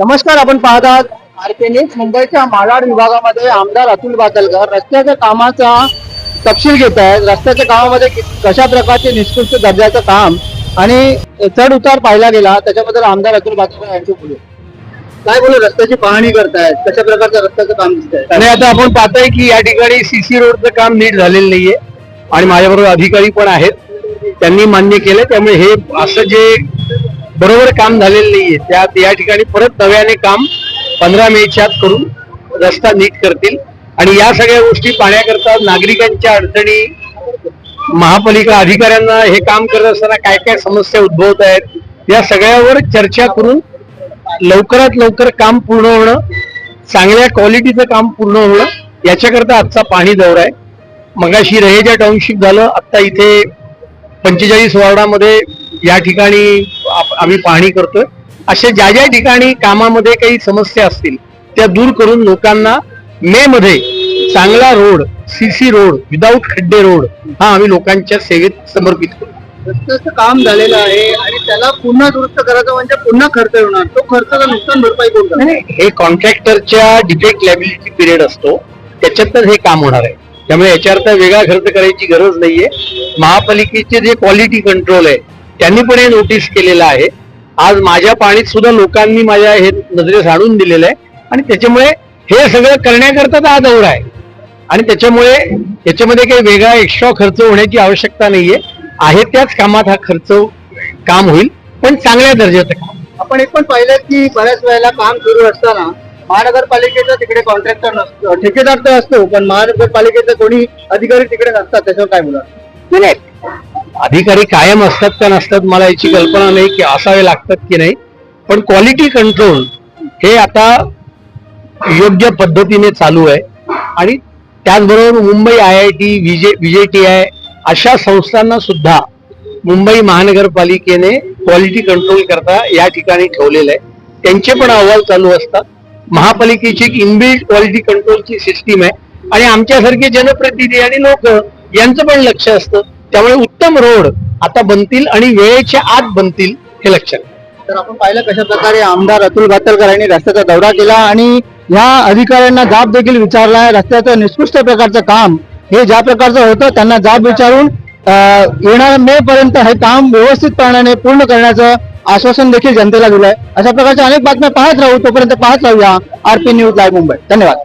नमस्कार आपण पाहत आहात आरकेनिक्स मुंबईच्या मालाड विभागामध्ये आमदार अतुल बातलकर रस्त्याच्या कामाचा तपशील घेत आहेत. रस्त्याच्या कामामध्ये कशा प्रकारचे निष्कृष्ट दर्जाचं काम आणि चढ उतार पाहिला गेला त्याच्याबद्दल आमदार अतुल बातलकर यांची बोलू काय बोलू रस्त्याची पाहणी करतायत. कशा प्रकारचं रस्त्याचं काम दिसत आणि आता आपण पाहतोय की या ठिकाणी सीसी रोडचं काम नीट झालेलं नाहीये आणि माझ्याबरोबर अधिकारी पण आहेत. त्यांनी मान्य केलं त्यामुळे हे असं जे बरोबर काम झालेलं नाहीये. त्या या ठिकाणी परत नव्याने काम पंधरा मेच्या आत करून रस्ता नीट करतील. आणि या सगळ्या गोष्टी पाहण्याकरता नागरिकांच्या अडचणी महापालिका अधिकाऱ्यांना हे काम करत असताना काय काय समस्या उद्भवत आहेत या सगळ्यावर चर्चा करून लवकरात लवकर काम पूर्ण होणं चांगल्या क्वालिटीचं काम पूर्ण होणं याच्याकरता आजचा पाणी दौरा आहे. मगाशी रहेजा टाउनशिप झालं आता इथे पंचेचाळीस वॉर्डामध्ये या ठिकाणी आम्ही पाहणी करतोय. अशा ज्या ज्या ठिकाणी कामामध्ये काही समस्या असतील त्या दूर करून लोकांना मे मध्ये चांगला रोड सीसी रोड विदाऊट खड्डे रोड हा आम्ही लोकांच्या सेवेत समर्पित करू. काम झालेलं आहे आणि त्याला पुन्हा दुरुस्त करायचं म्हणजे पुन्हा खर्च होणार तो खर्चाचा नुकसान भरपाई कोण हे कॉन्ट्रॅक्टरच्या डिफेक्ट लॅबिलिटी पिरियड असतो. त्याच्यातच हे काम होणार आहे. त्यामुळे याच्यावर वेगळा खर्च करायची गरज नाहीये. महापालिकेचे जे क्वालिटी कंट्रोल आहे त्यांनी पण हे नोटीस केलेलं आहे. आज माझ्या पाणीत सुद्धा लोकांनी माझ्या हे नजरेस आणून दिलेलं आहे. आणि त्याच्यामुळे हे सगळं करण्याकरता हा दौरा आहे. आणि त्याच्यामुळे याच्यामध्ये काही वेगळा एक्स्ट्रा खर्च होण्याची आवश्यकता नाहीये. आहे त्याच कामात हा खर्च काम होईल. पण चांगल्या दर्जाचं काम. आपण एक पण पाहिलं की बऱ्याच वेळेला काम सुरू असताना महानगरपालिकेचा तिकडे कॉन्ट्रॅक्टर नसतो. ठेकेदार तर असतो पण महानगरपालिकेचे कोणी अधिकारी तिकडे नसतात. त्याच्यावर काय बोला नाही. अधिकारी कायम असतात का नसतात मला याची कल्पना नाही की असावे लागतात की नाही. पण क्वालिटी कंट्रोल हे आता योग्य पद्धतीने चालू आहे. आणि त्याचबरोबर Mumbai I I T VJ VJ T I अशा संस्थांना सुद्धा मुंबई महानगरपालिकेने क्वालिटी कंट्रोल करता या ठिकाणी ठेवलेलं आहे. त्यांचे पण अहवाल चालू असतात. महापालिकेची एक इनबिल्ड क्वालिटी कंट्रोलची सिस्टीम आहे. आणि आमच्यासारखे जनप्रतिनिधी आणि लोक यांचं पण लक्ष असतं. त्यामुळे उत्तम रोड आता बनतील आणि वेळेच्या आत बनतील हे लक्षात तर आपण पाहिलं कशा प्रकारे आमदार अतुल भातलकर यांनी रस्त्याचा दौरा केला आणि ह्या अधिकाऱ्यांना जाब देखील विचारला. रस्त्याचं निष्कृष्ट प्रकारचं काम हे ज्या प्रकारचं होतं त्यांना जाब विचारून अं, येणाऱ्या मे पर्यंत हे काम व्यवस्थितपणाने पूर्ण करण्याचं आश्वासन देखील जनतेला दिलंय. अशा प्रकारच्या अनेक बातम्या पाहत राहू. तोपर्यंत पाहत राहूया आरपी न्यूज लाईव्ह मुंबई. धन्यवाद.